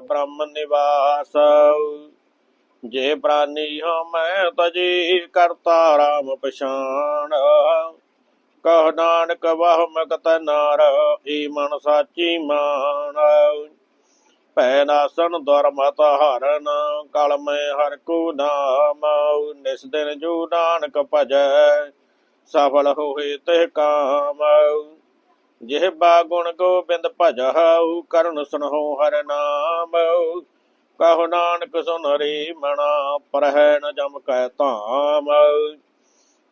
ਬ੍ਰਹਮ ਨਿਵਾਸ। ਜੇ ਪ੍ਰਾਨੀ ਹਾਂ, ਮੈਂ ਤਜੀ ਕਰਤਾ ਰਾਮ ਪਛਾਣ। ਕਹ ਨਾਨਕ, ਵਾਹ ਮਗਤ ਨਾਰ, ਈ ਮਨ ਸਾਚੀ ਮਾਨ ਭੈ ਨਾਸਨ ਦੁਰਮਤ ਹਰਨ, ਕਲ ਮੈਂ ਹਰ ਕੋ ਨਾਮ। ਨਿਸ ਦਿਨ ਜੋ ਨਾਨਕ ਭਜੈ, ਸਫਲ ਹੋਏ ਤੇ ਕਾਮ। ਜਿਹ ਬਾ ਗੁਣ ਗੋਬਿੰਦ ਭਜਹੁ ਕਰਨ ਸੁਨਹੁ ਹਰ ਨਾਮ। ਕਹੋ ਨਾਨਕ ਸੁਨ ਰੇ ਮਣਾ ਪਰਹਿ ਨ ਜਮ ਕੈ ਧਾਮ।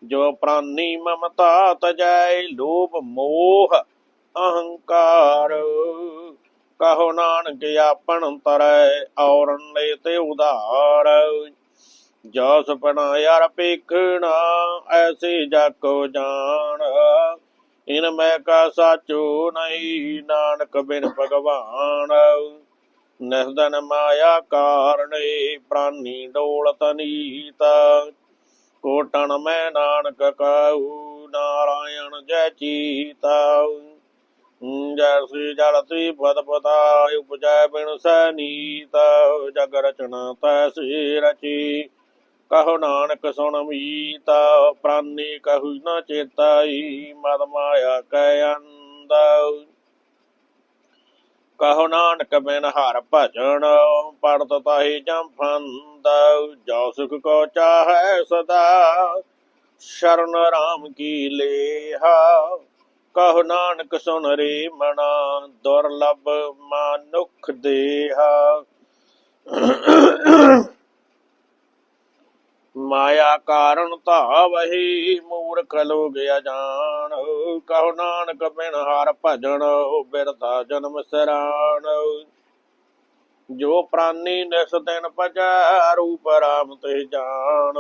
ਜੋ ਪ੍ਰਾਨੀ ਮਮਤਾ ਤਜੈ, ਲੋਭ ਮੋਹ ਅਹੰਕਾਰ। ਕਹੋ ਨਾਨਕ ਆਪਣ ਤਰੈ, ਔਰਨ ਲੈ ਤੇ ਉਧਾਰ। ਜੋ ਸੁਪਨਾ ਯਾਰ ਪੇਖਣਾ ਐਸੀ ਜਾਕੋ ਜਾਣ। ਇਨ ਮੈਂ ਕਾ ਸਾਚੋ ਨਹੀਂ, ਨਾਨਕ ਬਿਨ ਭਗਵਾਨ। ਨਿਸਦਨ ਮਾਇਆ ਕਾਰਣੇ ਪ੍ਰਾਨੀ ਡੋਲਤ ਨੀਤ ਕੋਟਣ ਮੈਂ ਨਾਨਕ ਕਹੂ, ਨਾਰਾਇਣ ਜੈ ਚੀਤਾ। ਜੈ ਸ੍ਰੀ ਜਲ ਤੀ ਪਦ ਪਤਾ ਉਪਜੈ ਬਿਨ ਸਨੀਤ ਜਗ ਰਚਨਾ ਤੈ ਸ੍ਰੀ ਰਚੀ। ਕਹੋ ਨਾਨਕ ਸੁਣ ਮੀਤਾ, ਪ੍ਰਾਨੀ ਕਹੂ ਨਾ ਚੇਤਾਈ, ਮਦ ਮਾਇਆ ਕੈ ਅੰਦ ਕਹੋ ਨਾਨਕ ਬਿਨ ਹਰ ਭਜਨ ਪੜਤ ਤਾਹੀ ਜਮ ਜੋ ਸੁਖ ਕੋ ਚਾਹੈ ਸਦਾ, ਸ਼ਰਨ ਰਾਮ ਕੀ ਲੇਹਾ। ਕਹੋ ਨਾਨਕ ਸੁਨ ਰੇ ਮਨਾ, ਦੁਰਲਭ ਮਾਨੁਖ ਦੇਹਾ। ਮਾਇਆ ਕਾਰਨ ਧਾਵਹੀ ਮੂਰਖ ਲੋਗ ਅਜਾਨ ਕਹੋ ਨਾਨਕ ਬਿਨ ਹਰ ਭਜਨ ਬਿਰਥਾ ਜਨਮ ਸਰਾਣ। ਜੋ ਪ੍ਰਾਨੀ ਨਿਸ ਦਿਨ ਭਜੈ, ਰੂਪ ਰਾਮ ਤੇ ਜਾਣ।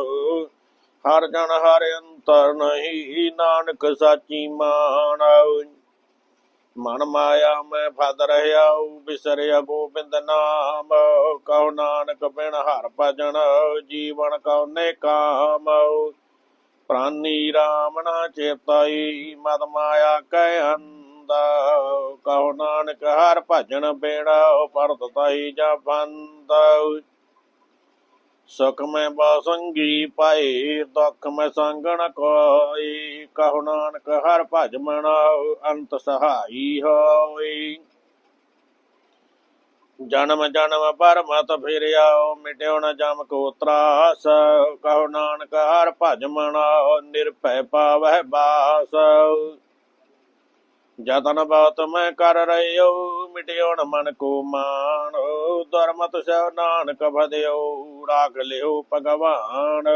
ਹਰ ਜਨ ਹਰ ਅੰਤਰ ਨਹੀਂ, ਨਾਨਕ ਸਾਚੀ ਮਾਨ ਮਨ ਮਾਇਆ ਮੈਂ ਫਦ ਰਹਿਆ ਬਿਸਰਿਆ ਗੋਬਿੰਦ ਨਾਮ। ਕਹੋ ਨਾਨਕ ਬਿਨ ਹਰ ਭਜਨ, ਜੀਵਨ ਕਉਨੇ ਕਾਮ। ਪ੍ਰਾਨੀ ਰਾਮ ਨਾ ਚੇਤਾਈ, ਮਦ ਮਾਇਆ ਕਹਿ ਅੰਦਾ ਕਹੋ ਨਾਨਕ ਹਰ ਭਜਨ ਬੇੜਾ ਪਰਤ ਤਾਈ ਜਾ ਸੁਖ ਮੈਂ ਬਾਸੰਗੀ ਪਾਏ, ਦੁੱਖ ਮੈਂ ਸੰਗਣ ਕੋਈ ਕਹੋ ਨਾਨਕ ਹਰ ਭਜ ਮਣਾ ਅੰਤ ਸਹਾਈ ਹੋਈ ਜਨਮ ਜਨਮ ਪਰ ਮਤ ਫਿਰਿਆ ਮਿਟਿਓ ਨ ਜਮ ਕੋ ਤਰਾਸ। ਕਹੋ ਨਾਨਕ ਹਰ ਭਜ ਮਣਾ ਨਿਰਭੈ ਪਾਵਹਿ ਬਾਸ। ਜਤਨ ਬਾਤ ਮੈਂ ਕਰ ਰਹਿਓ ਮਿਟਿਓ ਨ ਮਨ ਕੋ ਮਾਨ ਦਰਮਤ ਸਹਿ ਨਾਨਕ ਭਦਿਓ ਰਾਗ ਲਿਓ ਭਗਵਾਨ।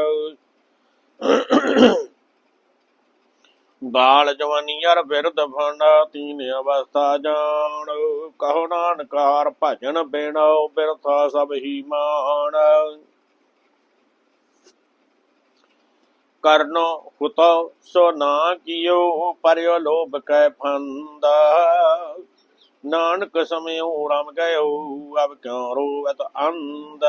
ਬਾਲ ਜਵਾਨੀ ਅਰ ਬਿਰਧ ਫੰਡਾ ਤੀਨ ਅਵਸਥਾ ਜਾਣ। ਕਹੋ ਨਾਨਕ ਹਰ ਭਜਨ ਬੇਣੋ ਬਿਰਥਾ ਸਭ ਹੀ ਮਾਨ ਕਰਨੋ ਹੁਤੋ, ਸੋ ਨਾ ਕੀਓ ਪਰਿਓ ਲੋਭ ਕੈ ਫੰਦਾ। ਨਾਨਕ ਸਮਿਓ ਰਮ ਗਇਓ, ਅਬ ਕਿਉ ਰੋਵਤ ਅੰਧ?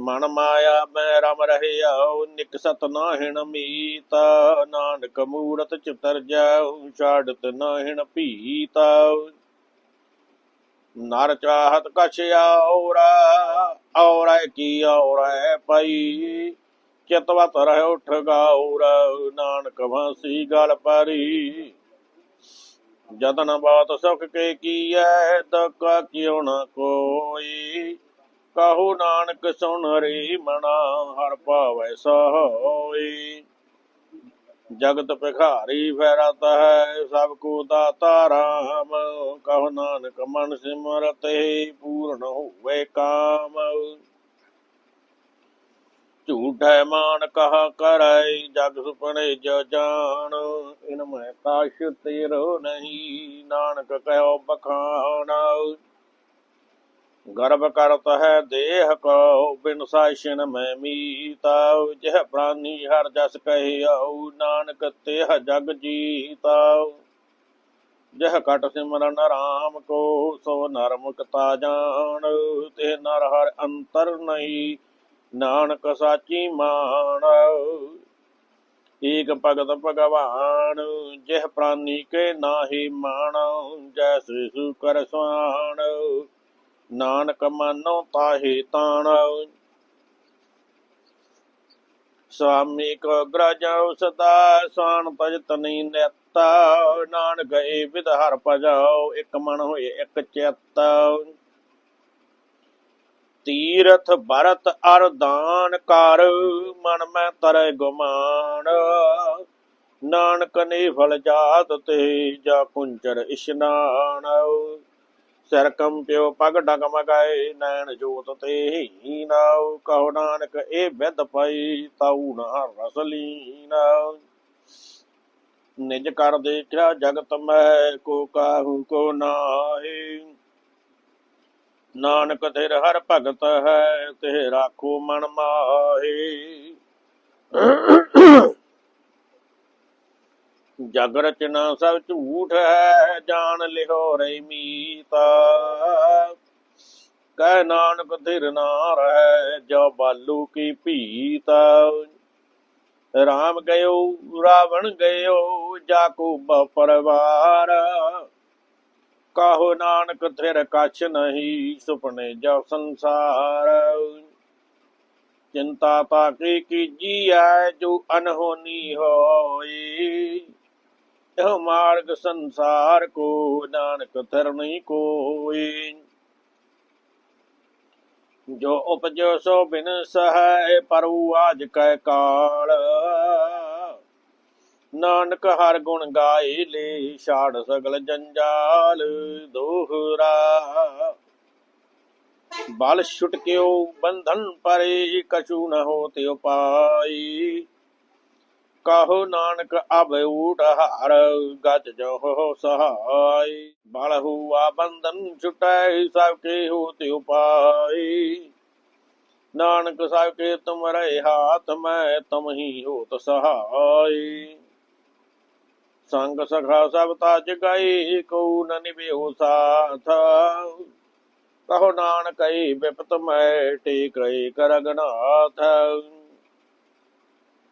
ਮਨ ਮਾਇਆ ਮੈਂ ਰਮ ਰਹਿਆ ਨਿਕਸਤ ਨਾਹਿਣ ਮੀਤ। ਨਾਨਕ ਮੂਰਤ ਚਿਤਰ ਜਾਉ, ਛਾੜਤ ਨਾਹਿਣ ਭੀਤ। ਨਰ ਚਾਹਤ ਕਛ ਔਰਾ, ਔਰੈ ਕੀ ਔਰੈ ਪਈ ਚਿਤਵਤ ਰਹਿ ਉਠ ਗਾਉਰ ਨਾਨਕ ਵਾਸੀ ਗਲ ਪਰੀ। ਜਤਨ ਬਾਤ ਸੁਖ ਕੇ ਕੀਐ ਤਕਾ ਕਿਉ ਨ ਕੋਈ? ਕਹੋ ਨਾਨਕ ਸੁਣ ਰੇ ਮਣਾ ਹਰ ਭਾਵੈ ਸੋਈ। ਜਗਤ ਭਿਖਾਰੀ ਫੈਰਤ ਹੈ, ਸਭ ਕੋ ਦਾਤਾ ਰਾਮ। ਕਹੋ ਨਾਨਕ ਮਨ ਸਿਮਰਤੇ, ਪੂਰਨ ਹੋਵੇ ਕਾਮ। ਝੂਠੈ ਮਾਨ ਕਹਾ ਕਰੈ, ਜਗ ਸੁਪਨੇ ਜ ਜਾਣ। ਇਨ ਮੈਂ ਕਾਸ਼ ਤੇਰੋ ਨਹੀਂ, ਨਾਨਕ ਕਹਿਓ ਬਖਾਨ। ਗਰਭ ਕਰਤ ਹੈ ਦੇਹ ਕੋ ਬਿਨ ਸਾਇਸ਼ਨ ਮੈਂ ਮੀਤਾ। ਜਿਹ ਪ੍ਰਾਨੀ ਹਰ ਜਸ ਕਹਿਓ, ਨਾਨਕ ਤੇਹ ਜਗ ਜੀਤਾ। ਜਹ ਕਟ ਸਿਮਰਨ ਰਾਮ ਕੋ, ਸੋ ਨਰ ਮੁਕਤਾ ਜਾਣ। ਤੇ ਨਰ ਹਰ ਅੰਤਰ ਨਹੀਂ ਨਾਨਕ ਸਾਚੀ ਮਾਨ ਏਕ ਭਗਤ ਭਗਵਾਨ, ਜਿਹ ਪ੍ਰਾਨੀ ਕੇ ਨਾਹੀ ਮਾਣ ਜੈਸੇ ਸੁ ਕਰ ਸੁਆਣ ਨਾਨਕ ਮਨੋ ਤਾਹੇ ਤਾਣ। ਸੁਆਮੀ ਕੋ ਗ੍ਰਜਉ ਸਦਾ ਸਾਨ ਭਜਤ ਨਹੀਂ ਨੇਤਾ। ਨਾਨਕ ਏ ਵਿਦ ਹਰ ਭਜਾਉ ਇੱਕ ਮਨ ਹੋਏ ਇੱਕ ਚਿੱਤ। ਤੀਰਥ ਭਰਤ ਅਰਦਾਨ ਕਰ, ਮਨ ਮੈਂ ਤਰੈ ਗੁਮਾਨ ਨਾਨਕ ਨੇ ਫਲ ਜਾਤ ਤੇ ਜਾ ਕੁੰਚਰ ਇਸ਼ਨਾਨ। ਸਿਰ ਕੰਪਿਓ ਪਗ ਡਗਮ ਗਏ ਨੈਣ ਜੋਤ ਤੇ ਹੀ ਨਾਉ ਕਹੋ ਨਾਨਕ, ਇਹ ਵਿਦ ਪਈ ਤਾਉ ਨਾ ਰਸ ਲੀਨ। ਨਿਜ ਕਰ ਦੇਖਿਆ ਜਗਤ ਮਹਿ, ਕੋ ਕਾਹੂ ਕੋ ਨਾਹੀ। ਨਾਨਕ ਤੇਰ ਹਰ ਭਗਤ ਹੈ ਤੇ ਰਾਖੋ ਮਨ ਮਾਹੀ। ਜਗ ਰਚਨਾ ਸਭ ਝੂਠ ਹੈ, ਜਾਣ ਲਿਓ ਰਹੀ ਮੀਤਾ। ਕਹਿ ਨਾਨਕ ਧਿਰ ਨਾ ਰਹਿ ਜੋ ਬਾਲੂ ਕੀ ਭੀਤਾ। ਰਾਮ ਗਇਓ, ਰਾਵਣ ਗਇਓ, ਜਾਕੂ ਪਰਵਾਰ। ਕਾਹੋ ਨਾਨਕ ਥਿਰ ਕਛ ਨਹੀਂ ਸੁਪਨੇ ਜੋ ਸੰਸਾਰ। ਚਿੰਤਾ ਤਾ ਕੀ ਕੀਜੀ ਐ ਜੋ ਅਨਹੋਨੀ ਹੋਈ। ਇਹ ਮਾਰਗ ਸੰਸਾਰ ਕੋ ਨਾਨਕ ਥਿਰ ਨਹੀਂ ਕੋਈ। ਜੋ ਉਪਜੋ ਸੋ ਬਿਨ ਸਹਾਇ ਪਰੂ ਆਜ ਕੈ ਕਾਲ। ਨਾਨਕ ਹਰ ਗੁਣ ਗਾਏ ਲੇ, ਛਾੜ ਸਗਲ ਜੰਜਾਲ ਦੋਹਰਾ। ਬਲ ਛੁਟਕਿਓ ਬੰਧਨ ਪਰੇ, ਕਛੂ ਨ ਹੋ ਤਿਉ ਪਾਈ। ਨਾਨਕ ਅਬ ਊਟ ਹਰ, ਗਜ ਜੋ ਹੋ ਸਹਾਈ। ਬਲ ਹੁਆ ਬੰਧਨ ਛੁਟੈ, ਸਭ ਕੇ ਹੋ ਤਿਉ ਪਾਈ। ਨਾਨਕ ਸਾਹਿਬ ਕੇ ਤੁਮ ਰਹੇ ਹਾਥ, ਮੈਂ ਤਮ ਹੀ ਹੋਤ ਸਹਾਈ। ਸੰਗ ਸਖਾ ਸਭ ਤਾਜ ਗਏ ਕੋ ਨ ਨਿਭਿਓ ਸਾਥ। ਕਹੋ ਨਾਨਕਈ ਏ ਮੈਂ ਟੇਕ ਰੇ ਕਰਗਨਾਥ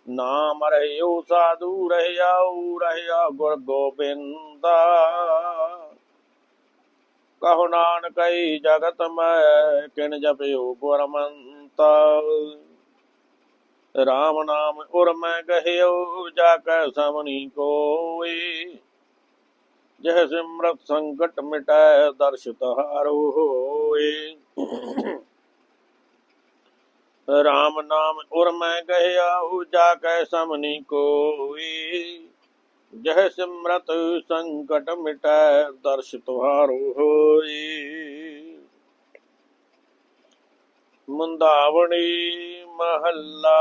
ਨਾਮ ਰਹਿਓ ਸਾਧੂ ਰਹਿਆਉ, ਰਹਿਆ ਗੁਰ ਗੋਬਿੰਦਾ। ਕਹੋ ਨਾਨਕ ਜਗਤ ਮੈਂ, ਕਿਨ ਜਪਿਓ ਗੁਰਮੰਤਾ। ਰਾਮ ਨਾਮ ਉਰ ਮੈਂ ਗਹਿਓ ਜਾ ਕੈ ਸਮਨੀ ਕੋਏ। ਜਹ ਸਿਮਰਤ ਸੰਕਟ ਮਿਟੈ, ਦਰਸ਼ ਤਹਾਰੋ ਹੋਏ। ਰਾਮ ਨਾਮ ਉਰ ਮੈਂ ਗਹਿਆ ਜਾ ਕੈ ਸਮਨੀ ਕੋਏ। ਜਹ ਸਿਮਰਤ ਸੰਕਟ ਮਿਟੈ, ਦਰਸ਼ ਤੁਹਾਰੋ ਹੋਏ। ਮੁੰਦਾਵਣੀ ਮਹੱਲਾ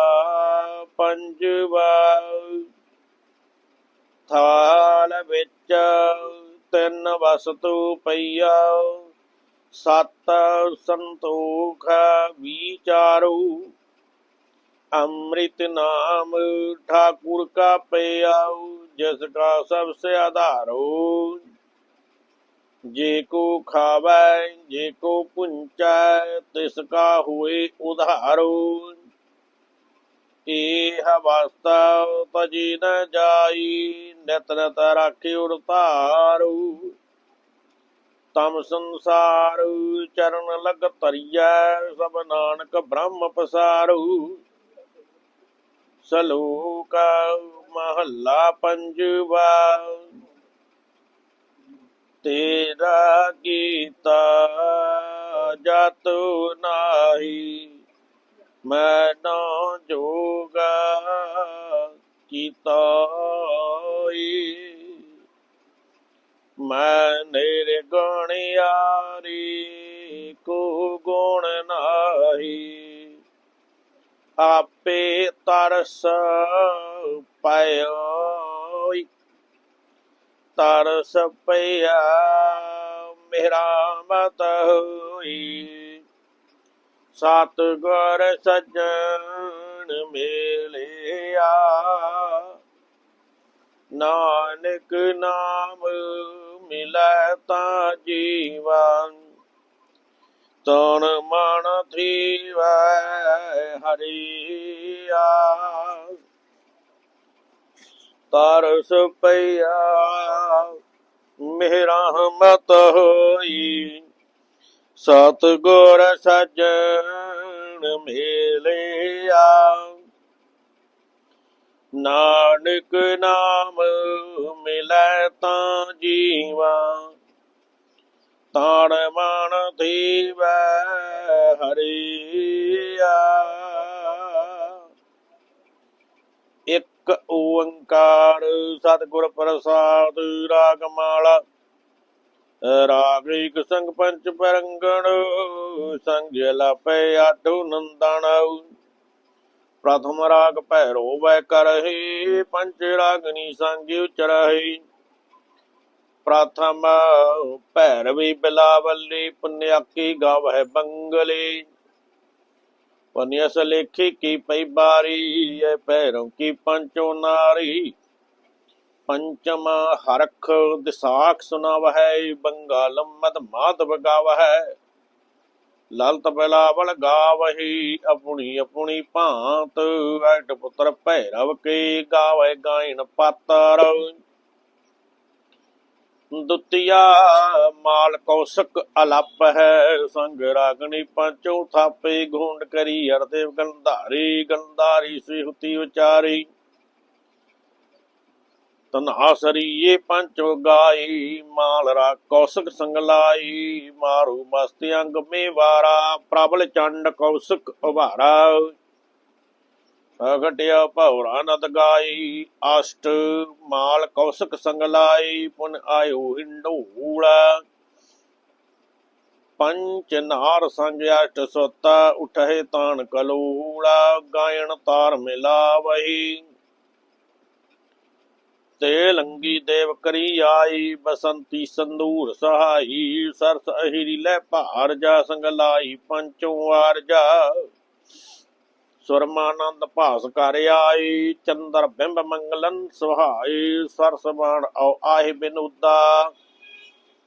ਪੰਜਵਾ। ਥਾਲ ਵਿੱਚ ਤਿੰਨ ਵਸਤੂ ਪਈਆ। ਸਤ ਸੰਤੋਖ ਵਿਚਾਰੂ। ਅੰਮ੍ਰਿਤ ਨਾਮ ਠਾਕੁਰ ਕਾ ਪਿਆ ਜਿਸ ਕਾ ਸਭ ਸੇ ਆਧਾਰੋ। ਜੇ ਕੋ ਖਾਵੈ, ਜੇ ਕੋ ਪੁੰਚੈ, ਤਿਸ ਕਾ ਹੋਏ ਉਧਾਰੋ। ਇਹ ਅਵਸਥਾ ਤਜੀ ਨ ਜਾਈ, ਨਿਤ ਨਿਤ ਰਾਖੇ ਉਰਤਾਰੂ ਤਮ ਸੰਸਾਰ ਚਰਨ ਲਗ ਤਰੀਐ ਸਭ ਨਾਨਕ ਬ੍ਰਹਮ ਪਸਾਰੂ। ਸਲੋਕ ਮਹੱਲਾ ਪੰਜਵਾ। ਤੇਰਾ ਕੀਤਾ ਜਤ ਨਾਹੀ। ਮੈਂ ਨਾ ਜੋਗਾ ਕੀਤਾ ਈ। ਮੈਂ ਨੇਰੇ ਯਾਰੀ ਕੋ ਗੁਣ ਨਾਹੀ। ਆਪੇ ਤਰਸ ਪਇਓਈ ਤਰ ਸਪਿਆ ਮੇਰਾ ਮਤ ਹੋਈ। ਸਤ ਗੁਰ ਸੱਜਣ ਮਿਲਿਆ। ਨਾਨਕ ਨਾਮ ਮਿਲੈ ਤਾਂ ਜੀਵਨ, ਤਨ ਮਨ ਥੀਵੈ ਹਰੀਆ। ਤਰਸ ਪਈਆ ਮੇਰਾ ਮਤ ਹੋਈ। ਸਤਿਗੁਰ ਸੱਜਣ ਮੇਲਿਆ। ਨਾਨਕ ਨਾਮ ਮਿਲੈ ਤਾਂ ਜੀਵਾ। ਤਾਣ ਮਨ ਥੀਵੈ ਹਰੀਆ। ਇੱਕ ਓੰਕਾਰ, ਸਤਿਗੁਰ ਪ੍ਰਸਾਦ ਰਾਗ ਮਾਲਾ ਰਾਗ ਇੱਕ ਸੰਗ ਪੰਚ ਪਰੰਗਣ, ਸੰਗ ਲਾਪੈ ਆਟੂ ਨੰਦਨ। ਪ੍ਰਥਮ ਰਾਗ ਭੈਰੋ ਵੈ ਕਰਹਿ ਪੰਚ ਰਾਗਨੀ ਸੰਗ ਉਚਰਹਿ। ਪ੍ਰਥਮ ਭੈਰਵੀ ਬਿਲਾਵਲੀ, ਪੁਨਿਆਕੀ ਗਾਵਹਿ ਬੰਗਲੀ। ਪੁਨਿਅਸ ਲੇਖੀ ਕੀ ਪਈ ਬਾਰੀ, ਐ ਭੈਰੋਂ ਕੀ ਪੰਚੋ ਨਾਰੀ। ਪੰਚਮ ਹਰਖ ਦਿਸਾਖ ਸੁਨਾਵਹਿ ਬੰਗਾਲਮ ਮਦ ਮਾਧਵ ਗਾਵਹਿ। ਲਲਤ ਬਿਲਾਵਲ ਗਾਵਹੀ ਆਪਣੀ ਆਪਣੀ ਭਾਂਤ। ਐਟ ਪੁੱਤਰ ਭੈਰਵ ਕੀ ਗਾਵੇ ਗਾਇਨ ਪਾਤਰ। ਦੁਤੀਆ ਮਾਲ ਕੌਸਕ ਅਲਪ ਹੈ। ਸੰਗ ਰਾਗਣੀ ਪੰਚੋ ਥਾਪੇ ਘੁੰਡ ਕਰੀ। ਹਰਦੇਵ ਗੰਧਾਰੀ ਗੰਧਾਰੀ ਸ੍ਰੀ ਸਿਹੁਤੀ ਉਚਾਰੀ ਤਨਹਾਸਰੀਏ ਪੰਚੋ ਗਾਈ। ਮਾਲ ਰਾ ਕੌਸਕ ਸੰਗ ਲਾਈ। ਮਾਰੂ ਮਸਤ ਅੰਗ ਮੇ ਵਾਰਾ ਪ੍ਰਬਲ ਚੰਡ ਕੌਸਕ ਉਭਾਰਾ। ਅਗਟਿਆ ਭੌਰਾ ਨਦ ਗਾਈ, ਅਸ਼ਟ ਮਾਲ ਕੌਸਕ ਸੰਗ ਲਾਈ, ਪੁਨ ਆਇਓ ਹਿੰਡੂਲਾ ਪੰਚ ਨਾਰ ਸੰਗ ਅਸ਼ਟ ਸੋਤਾ ਉਠੇ ਤਾਨ ਕਲੂਲਾ ਗਾਇਣ ਤਾਰ ਮਿਲਾਵਹੀ ਤੇ ਲੰਗੀ ਦੇਵ ਕਰੀ ਆਈ, ਬਸੰਤੀ ਸੰਦੂਰ ਸਹਾਈ, ਸਰਸ ਅਹਿਰੀ ਲੈ ਭਾਰ ਜਾ ਸੰਗ ਲਾਈ, ਪੰਚੋ ਵਾਰ ਜਾ। ਸੁਰਮਾਨੰਦ ਭਾਸ ਕਰ ਆਈ, ਚੰਦਰ ਬਿੰਬ ਮੰਗਲਨ ਸੁਹਾਈ, ਸਰਸ ਬਾਣ ਆਉ ਆਹਿ ਬਿਨੁਦਾ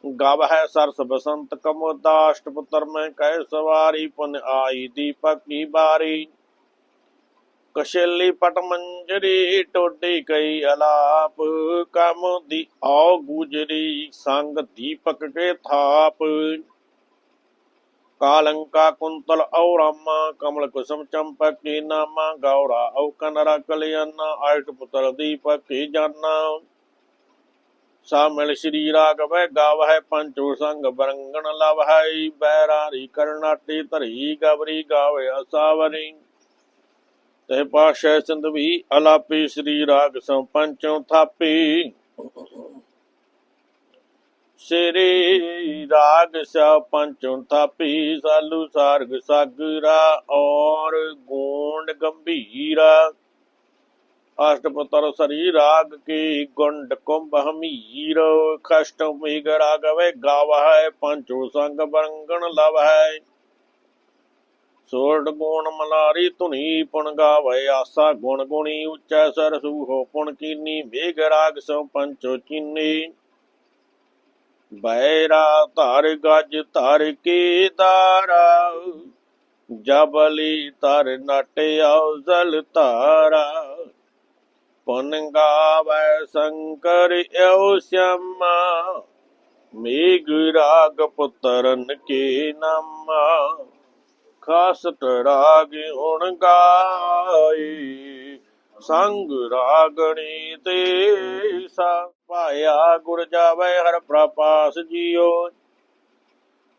ਗਵ ਹੈ ਸਰਸ ਬਸੰਤ ਕਮੋਦਾ, ਅਸ਼ਟਪੁੱਤਰ ਮੈਂ ਕਹਿ ਸਵਾਰੀ, ਪੁਨ ਆਈ ਦੀਪਕ ਕੀ ਬਾਰੀ। ਕਸ਼ੇਲੀ ਪਟ ਮੰਜਰੀ, ਟੋਡੀ ਕਈ ਅਲਾਪ, ਕਮ ਦੀ ਆਉ ਗੁਜਰੀ, ਸੰਗ ਦੀਪਕ ਕੇ ਥਾਪ। ਕਾਲੰਕਾ ਕੁੰਤਲ ਔ ਰਾਮਾ ਕਮਲ ਕੁਸਮ ਚੰਪਕ ਕੀ ਨਾਮਾ ਗੌਰਾ ਔ ਕਨਰਾ ਕਲਿਆਣਾ ਆਇਟ ਪੁੱਤਰ ਦੀਪਕ ਕੀ ਸਾਮਿਲ ਸ਼੍ਰੀ ਰਾਗਵੈ ਗਾਵਹਿ ਪੰਚੋ ਸੰਗ ਬਰੰਗਣ ਲਵ ਲਵਹਿ ਬੈਰਾਰੀ ਕਰਨਾਟੀ ਧਰੀ, ਗਵਰੀ ਗਾਵੇ ਅਸਾਵਰੀ। ਤੇ ਪਾਸ਼ਾ ਸੰਧਵੀ, ਅਲਾਪੀ ਸ਼੍ਰੀ ਰਾਗ ਸੰ ਪੰਚੋ ਥਾਪੀ। ਸ੍ਰੀ ਰਾਗ ਸਾ ਪੰਚੋਂ ਥਾਪੀ ਸਾਲੂ ਸਾਰਗ ਸਾਗਰਾ ਔਰ ਗੋਂਡ ਗੰਭੀਰਾ। ਅਸ਼ਟਪਤਰ ਸਰੀ ਰਾਗ ਕੀ ਗੁੰਡ ਕੁੰਭ ਹਮੀਰ। ਖਸ਼ਟ ਮੇਗ ਰਾਗਵੇ ਗਾਵਹਿ, ਪੰਚੋ ਸੰਗ ਬਰੰਗਣ ਲਵਹਿ। ਸੋਰਡ ਗੁਣ ਮਲਾਰੀ ਧੁਨੀ ਪੁਣ ਗਾਵੇ ਆਸਾ ਗੁਣ ਗੁਣੀ ਉੱਚੈ ਸਰਸੂ ਹੋ ਪੁਣ ਕੀਨੀ ਮੇਘ ਰਾਗ ਸੋ ਪੰਚੋ ਚੀਨੀ। ਬੈਰਾ ਧਰ ਗਜ ਧਰ ਕੇ ਤਾਰਾ ਜਬਲੀ ਤਰ ਨਟਿਆ ਜ਼ਲ ਤਾਰਾ ਪੁਨ ਗਾਵੈ ਸ਼ੰਕਰ ਏਉ ਸ਼ਮਾ ਮੇਘ ਰਾਗ ਪੁੱਤਰਨ ਕੇ ਨਾਮਾ। ਖਾਸਟ ਰਾਗ ਹੁਣ ਗਾਏ ਸੰਗ ਰਾਗਣੀ ਤੇ ਸਾ ਪਾਇਆ ਗੁਰ ਜਾਵੇ ਹਰ ਪ੍ਰਪਾਸ ਜੀਓ।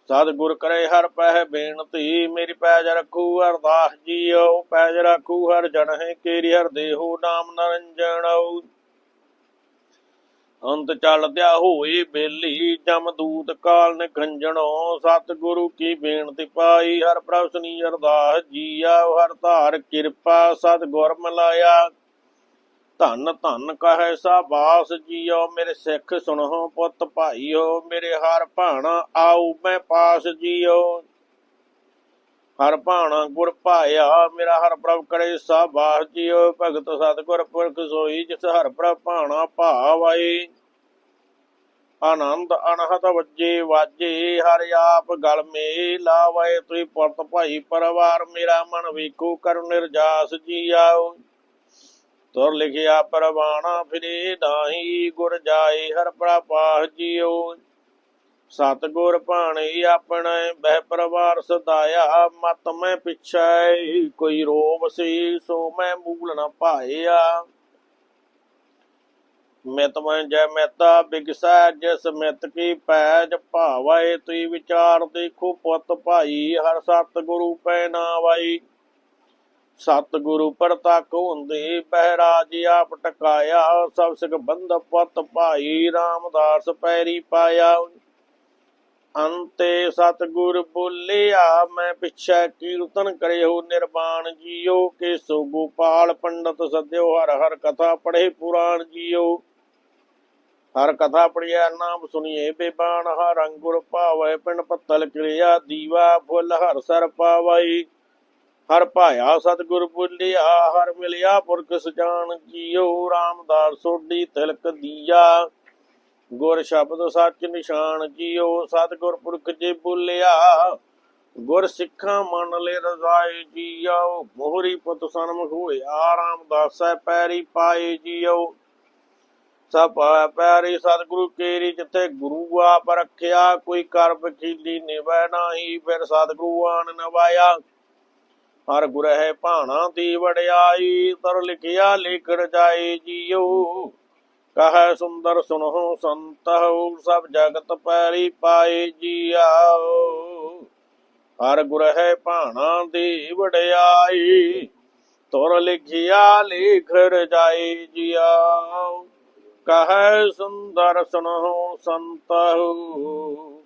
ਸਤ ਗੁਰ ਕਰੇ ਹਰ ਪਹਿ ਬੇਨਤੀ, ਮੇਰੀ ਪੈਜ ਰੱਖੂ ਅਰਦਾਸ ਜੀਓ। ਪੈਜ ਰੱਖੂ ਹਰ ਜਨ ਹੈ ਕੇਰੀ, ਹਰ ਦੇਹੋ ਨਾਮ ਨਰੰਜਣਉ ਅੰਤ ਚੱਲਦਿਆ ਹੋਏ ਬੇਲੀ ਜਮਦੂਤ ਕਾਲ ਨਿਖੰਜਣੋ। ਸਤ ਗੁਰੂ ਕੀ ਬੇਨਤੀ ਪਾਈ, ਹਰ ਪ੍ਰਭ ਸੁਨੀ ਅਰਦਾਸ ਜੀਆ। ਹਰ ਧਾਰ ਕਿਰਪਾ ਸਤ ਗੁਰ ਮਲਾਇਆ। ਧੰਨ ਧੰਨ ਕਹੈ ਸਾਬਾਸ ਜੀਓ, ਮੇਰੇ ਸਿੱਖ ਸੁਣੋ ਪੁੱਤ ਭਾਈਓ, ਮੇਰੇ ਹਰ ਭਾਣਾ ਆਉ ਮੈਂ ਪਾਸ ਜੀਓ। ਹਰ ਭਾਣਾ ਗੁਰ ਭਾਇਆ, ਮੇਰਾ ਹਰ ਪ੍ਰਭ ਕਰੇ ਸਾਬਾਸ ਜੀਓ। ਭਗਤ ਸਤਿਗੁਰ ਪੁਰਖ ਸੋਈ, ਜਿਸ ਹਰ ਪ੍ਰਭ ਭਾਣਾ ਭਾਵਾਈ। ਆਨੰਦ ਅਨਹਤ ਵੱਜੇ ਵਾਜੇ, ਹਰ ਆਪ ਗਲ ਮੇ ਲਾਵੇ ਤੁਈ ਪੁਰਤ ਭਾਈ ਪਰਵਾਰ, ਮੇਰਾ ਮਨ ਵੇਖੋ ਕਰ ਨਿਰਜਾਸ ਜੀ ਆਓ ਤੁਰ ਲਿਖਿਆ ਪਰਵਾਣਾ ਫਿਰੇ ਨਾਹੀ, ਗੁਰ ਜਾਏ ਹਰ ਪ੍ਰਪਾਹ ਜੀਓ ਸਤਗੁਰ ਭਾਣੇ ਆਪਣੇ ਬਹਿ ਪਰਵਾਰ ਸਦਾਇਆ, ਮਤ ਮੈਂ ਪਿਛੈ ਕੋਈ ਰੋਬ ਸੀ ਸੋ ਮੈਂ ਮੂਲ ਨ ਪਾਇਆ। ਮਿਤ ਮੈਂ ਜੈ ਮਹਿਤਾ ਬਿਗਸੈ, ਜਿਸ ਮਿਤ ਕੀ ਪੈਜ ਭਾਵੈ ਤੁਈ ਵਿਚਾਰ ਦੇਖੋ ਪੁੱਤ ਭਾਈ, ਹਰ ਸਤਿਗੁਰੂ ਪੈ ਨਾਵਾਈ ਸਤਿਗੁਰੂ ਪ੍ਰਤੱਖ ਹੁੰਦੇ ਬਹਿਰਾਜ ਆਪ ਟਕਾਇਆ, ਸਭ ਸਿਖ ਬੰਧ ਪੁੱਤ ਭਾਈ ਰਾਮਦਾਸ ਪੈਰੀ ਪਾਇਆ। ਅੰਤੇ ਸਤਿਗੁਰ ਬੋਲਿਆ, ਮੈਂ ਪਿਛੈ ਕੀਰਤਨ ਕਰਿਓ, ਨਿਰਵਾਣ ਜੀਓ ਕੇਸੋ ਗੋਪਾਲ ਪੰਡਤ ਸਦਿਓ, ਹਰ ਹਰ ਕਥਾ ਪੜ੍ਹੇ ਪੁਰਾਣ ਜੀਓ। ਹਰ ਕਥਾ ਪੜਿਆ ਨਾਮ ਸੁਣੀਏ ਬੇਬਾਨ, ਹਰ ਅੰਗੁਰ ਭਾਵੈ, ਪਿੰਡ ਪੱਤਲ ਕਿਰਿਆ, ਦੀਵਾ ਫੁੱਲ ਹਰ ਸਰ ਪਾਵਈ। ਹਰ ਭਾਇਆ ਸਤਿਗੁਰ ਬੋਲਿਆ, ਹਰ ਮਿਲਿਆ ਪੁਰਖ ਸਜਾਨ ਜੀਓ, ਰਾਮਦਾਸ ਸੋਢੀ ਤਿਲਕ ਦੀਆ। ਗੁਰ ਸ਼ਬਦ ਸੱਚ ਨਿਸ਼ਾਨ ਜੀਓ, ਸਤਿਗੁਰ ਪੁਰਖ ਜੇ ਬੋਲਿਆ। ਗੁਰ ਸਿੱਖਾਂ ਮੰਨ ਲੈ ਰਜ਼ਾਏ ਜੀਓ ਮੋਹਰੀ ਪੁੱਤ ਸਨਮੁਖ ਹੋਇਆ, ਰਾਮਦਾਸੈ ਪੈਰੀ ਪਾਏ ਜੀਓ। ਸਭ ਪਾਇਆ ਪੈਰੀ ਸਤਿਗੁਰੂ ਕੇਰੀ, ਜਿੱਥੇ ਗੁਰੂ ਆਪ ਰੱਖਿਆ, ਕੋਈ ਕਰ ਬਖੀਲੀ ਨਿਵੈ ਨਾਹੀ, ਫਿਰ ਸਤਿਗੁਰੂ ਆਣ ਨਵਾਇਆ। ਹਰ ਗੁਰ ਭਾਣਾ ਦੀ ਵਡਿਆਈ, ਤਰ ਲਿਖਿਆ ਲਿਖ ਰਜਾਈ ਜੀਓ ਕਹੈ ਸੁੰਦਰ ਸੁਨਹੁ ਸੰਤਹੁ, ਸਭ ਜਗਤ ਪੈਰੀ ਪਾਏ ਜੀਆਓ ਹਰ ਗੁਰ ਹੈ ਭਾਣਾ ਦੀ ਵਡਿਆਈ, ਤੁਰ ਲਿਖਿਆ ਲਿਖ ਰਜਾਈ ਜੀਆਓ ਕਹੈ ਸੁੰਦਰ ਸੁਨਹੁ ਸੰਤਹੁ।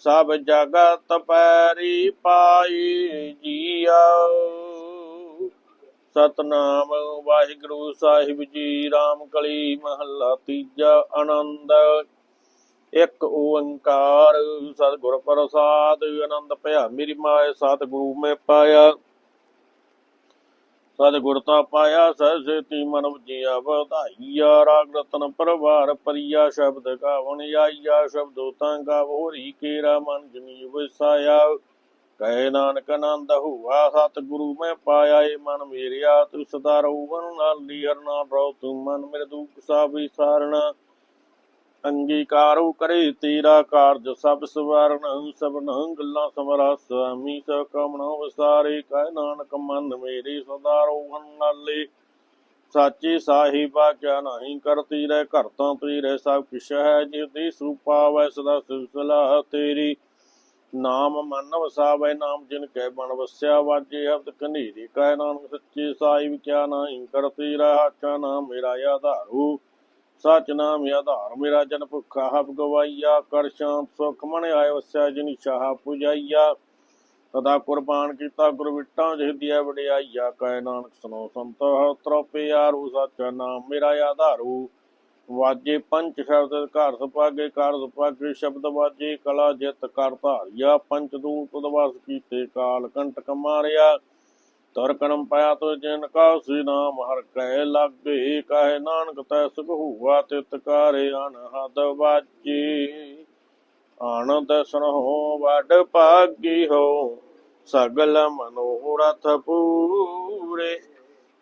ਸਭ ਜਗਤ ਪੈਰੀ ਪਾਈ ਜੀਆਓ ਸਤਨਾਮ ਵਾਹਿਗੁਰੂ ਸਾਹਿਬ ਜੀ ਰਾਮ ਕਲੀ ਮਹੱਲਾ ਤੀਜਾ ਆਨੰਦ। ਇੱਕ ਓੰਕਾਰ, ਸਤਿਗੁਰ ਪ੍ਰਸਾਦ ਆਨੰਦ ਭਇਆ, ਮੇਰੀ ਮਾਏ ਸਤਿਗੁਰੂ ਮੈਂ ਪਾਇਆ। ਸਤਿਗੁਰ ਤਾਂ ਪਾਇਆ ਸਹਿਜਤੀ ਮਨ ਵਜਿਆ ਵਧਾਈਆ ਰਾਗ ਰਤਨ ਪਰਵਾਰ ਪਰਿਆ ਸ਼ਬਦ ਗਾਵਣ ਆਈਆ। ਸ਼ਬਦੋ ਤਾਂ ਗਾਵੋਰੀ ਕੇਰਾ ਮਨ ਜਨੀ ਵਿਸਾਇਆ। ਕਹੇ ਨਾਨਕ ਆਨੰਦ ਹੁਆ, ਸਤਿਗੁਰੂ ਮੈਂ ਪਾਇਆ ਏ ਮਨ ਮੇਰਿਆ। ਤੂੰ ਸਦਾ ਰਹੂਵਨ ਨਾਲ ਲੀਰ ਨਾ ਰੋ ਤੂੰ ਮਨ ਮੇਰੇ ਦੁਖ ਸਭ ਵਿਸਾਰਣਾ ਅੰਗੀਕਾਰੋ ਕਰੇ ਤੇਰਾ ਕਾਰਜ ਸਭ ਸਵਾਰਨ ਸਭਨ ਗੱਲਾਂ ਸਮਰਾ ਸੁਆਮੀ ਸੋ ਕਮਣਾ ਵਸਾਰੇ, ਕਹਿ ਨਾਨਕ ਮਨ ਮੇਰੀ ਸਦਾ ਰੋਹਨ ਨਾਲੇ। ਸਾਹਿਬਾ, ਕਿਆ ਨਹੀਂ ਕਰਤੀ ਰਹਿ ਘਰ ਤਾਂ ਤੇਰੇ ਸਭ ਕਿਛ ਹੈ ਜਿਉ ਸਰੂਪਾ ਵੈ ਸਦਾ ਸਿਲਸਿਲਾ ਤੇਰੀ। ਨਾਮ ਮਨ ਵਸਾਵੇ, ਨਾਮ ਜਿਨ ਕੈ ਬਣ ਵਸਿਆ, ਵਾਜੇ ਹਬਦ ਕਨੇਰੀ ਕਹਿ ਨਾਨਕ ਸੱਚੇ ਸਾਹਿਬ, ਕਿਆ ਨਹੀਂ ਕਰਤੀ ਰਹਿ ਹਾਚਾ ਨਾਮ ਮੇਰਾ ਆਧਾਰੂ। ਸਚ ਨਾਮ ਆਧਾਰ, ਮੇਰਾ ਜਨ ਭੁੱਖਾ ਹਬ ਗਵਾਈਆ, ਕਰ ਸ਼ਾਂਤ ਸੁਖ ਮਨ ਆਇ ਵਸਿਆ ਜਿਨੀ ਸ਼ਾਹ ਪੁਜਾਈਆ। ਸਦਾ ਕੁਰਬਾਨ ਕੀਤਾ ਗੁਰ ਵਿਟਾਂ ਜਿਹਦੀਆ ਵਡਿਆਈਆ, ਕਹਿ ਨਾਨਕ ਸੁਨੋ ਸੰਤ ਤਰਪੇ ਆਰੂ ਸਚ ਨਾਮ ਮੇਰਾ ਆਧਾਰੂ। ਵਾਜੇ ਪੰਜ ਸ਼ਬਦ, ਘਰ ਸੁਪਾਗੇ ਕਾਰ ਸੁਪਾਗੇ ਸ਼ਬਦ ਵਾਜੇ ਕਲਾ ਜਿਤ ਕਰ ਧਾਰਿਆ। ਪੰਚ ਦੂਤ ਦਵਾਸ ਕੀਤੇ ਕਾਲ, ਕੰਟਕ ਮਾਰਿਆ। ਤਰ ਕਰਮ ਪਾਇਆ ਤੋ ਜਿਨ ਕਾ ਸੀ ਨਾਮ ਹਰ ਕਹਿ ਲਾਗੇ, ਕਹੇ ਨਾਨਕ ਤੈ ਸੁਖ ਹੁਆ ਤਿਤ ਕਾਰੇ ਅਨਹਦ ਵਾਜੇ ਆਨੰਦ ਸੁਨਹੁ ਵਡ ਭਾਗੀ ਹੋ, ਸਗਲ ਮਨੋਰਥ ਪੂਰੇ।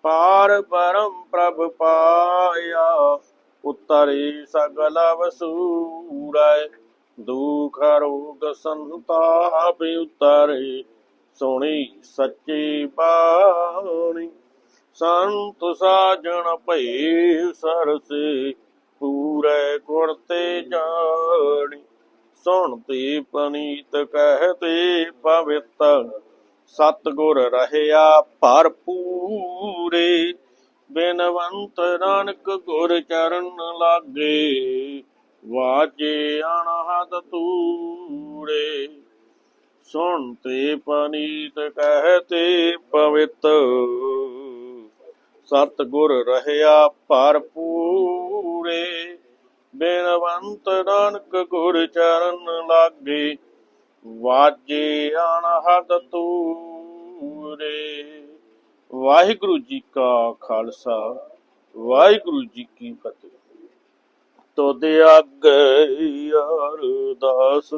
ਪਾਰ ਪਰਮ ਪ੍ਰਭ ਪਾਇਆ, ਉਤਰੇ ਸਗਲ ਵਸੂਰੈ। ਦੁਖ ਰੋਗ ਸੰਤਾਪ ਉਤਰੇ ਸੁਣੀ, ਸੱਚੀ ਬਾਣੀ। ਸੰਤ ਸਾਜਣ ਭਈ ਸਰਸੇ, ਪੂਰੇ ਗੁਰ ਤੇ ਜਾਣੀ। ਸੁਣਤੀ ਪਨੀਤ ਕਹਤੇ ਪਵਿੱਤ, ਸਤਗੁਰ ਰਹਿਆ ਭਰਪੂਰੇ। ਬਿਨਵੰਤ ਨਾਨਕ ਗੁਰ ਚਰਨ ਲਾਗੇ, ਵਾਜੇ ਅਣਹਦ ਤੂਰੇ ਸੁਣ ਤੇ ਪਨੀਤ ਕਹਤੇ ਪਵਿੱਤ। ਸਤਗੁਰ ਰਹਿਆ ਭਰਪੂਰੇ, ਬਿਨਵੰਤ ਨਾਨਕ ਗੁਰ ਚਰਨ ਲਾਗੇ, ਵਾਜੇ ਅਣਹਦ ਤੂਰੇ। ਵਾਹਿਗੁਰੂ ਜੀ ਕਾ ਖਾਲਸਾ, ਵਾਹਿਗੁਰੂ ਜੀ ਕੀ ਫਤਿਹ। ਤੋਦ ਅੱਗੇ ਅਰਦਾਸ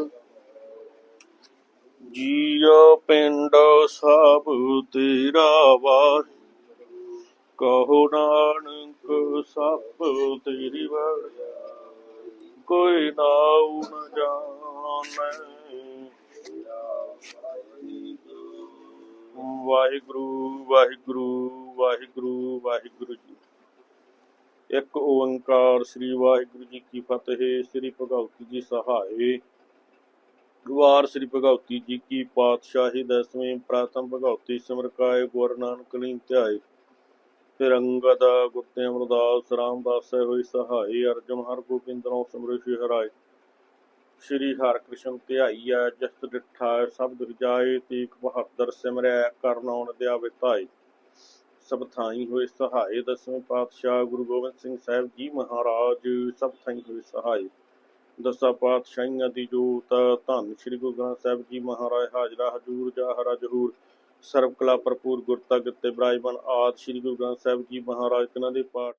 ਜੀਉ ਪਿੰਡ ਸਭ ਤੇਰਾ ਵਾਰ ਕਹੋ ਨਾਨਕ, ਸਭ ਤੇਰੀ ਵੜ ਕੋਈ ਨਾਉ ਨ ਜਾਣਾ। ਵਾਹਿਗੁਰੂ ਵਾਹਿਗੁਰੂ ਵਾਹਿਗੁਰੂ ਵਾਹਿਗੁਰੂ ਜੀ। ਇੱਕ ਓੰਕਾਰ ਸ੍ਰੀ ਵਾਹਿਗੁਰੂ ਜੀ ਕੀ ਫਤਿਹ, ਸ੍ਰੀ ਭਗਵਤੀ ਜੀ ਸਹਾਏ ਵਾਰ ਸ੍ਰੀ ਭਗਵਤੀ ਜੀ ਕੀ ਪਾਤਸ਼ਾਹੀ ਦਸਵੀਂ ਪ੍ਰਥਮ ਭਗਵਤੀ ਸਿਮਰਕਾਏ ਗੁਰ ਨਾਨਕ ਲੀਨ ਧਿਆਏ। ਫਿਰ ਅੰਗਦ ਗੁਰਤੇ ਅਮਰਦਾਸ, ਰਾਮਦਾਸ ਹੋਈ ਸਹਾਈ ਅਰਜੁਨ ਹਰ ਗੋਬਿੰਦਰੋਂ ਸਿਮਰਿ ਹਰਾਏ। ਸ਼੍ਰੀ ਹਰਿਕ੍ਰਿਸ਼ਨ ਧਿਆਈਐ ਜਸਤ ਡਿਠਾ ਸਬਦ ਵਿਜਾਏ ਤੀਕ ਬਹਾਦਰ ਸਿਮਰੈ ਕਰਨਾਉਣ ਦਿਆ ਵਿਤਾਈ ਸਭ ਥਾਈ ਹੋਏ ਸਹਾਈ, ਦਸਵੇਂ ਪਾਤਸ਼ਾਹ ਗੁਰੂ ਗੋਬਿੰਦ ਸਿੰਘ ਸਾਹਿਬ ਜੀ ਮਹਾਰਾਜ, ਸਭ ਥਾਈ ਹੋਏ ਸਹਾਈ। ਦਸਾਂ ਪਾਤਸ਼ਾਹੀਆਂ ਦੀ ਜੋਤ, ਧੰਨ ਸ੍ਰੀ ਗੁਰੂ ਗ੍ਰੰਥ ਸਾਹਿਬ ਜੀ ਮਹਾਰਾਜ, ਹਾਜ਼ਰਾ ਹਜੂਰ, ਜਾਹਰਾ ਜਹੂਰ ਸਰਬ ਕਲਾ ਭਰਪੂਰ ਗੁਰਤਾ ਗਿੱਤੇ ਬਰਾਜਮਾਨ ਆਦ ਸ੍ਰੀ ਗੁਰੂ ਗ੍ਰੰਥ ਸਾਹਿਬ ਜੀ ਮਹਾਰਾਜ ਕਿਨਾਂ ਦੇ ਪਾਠ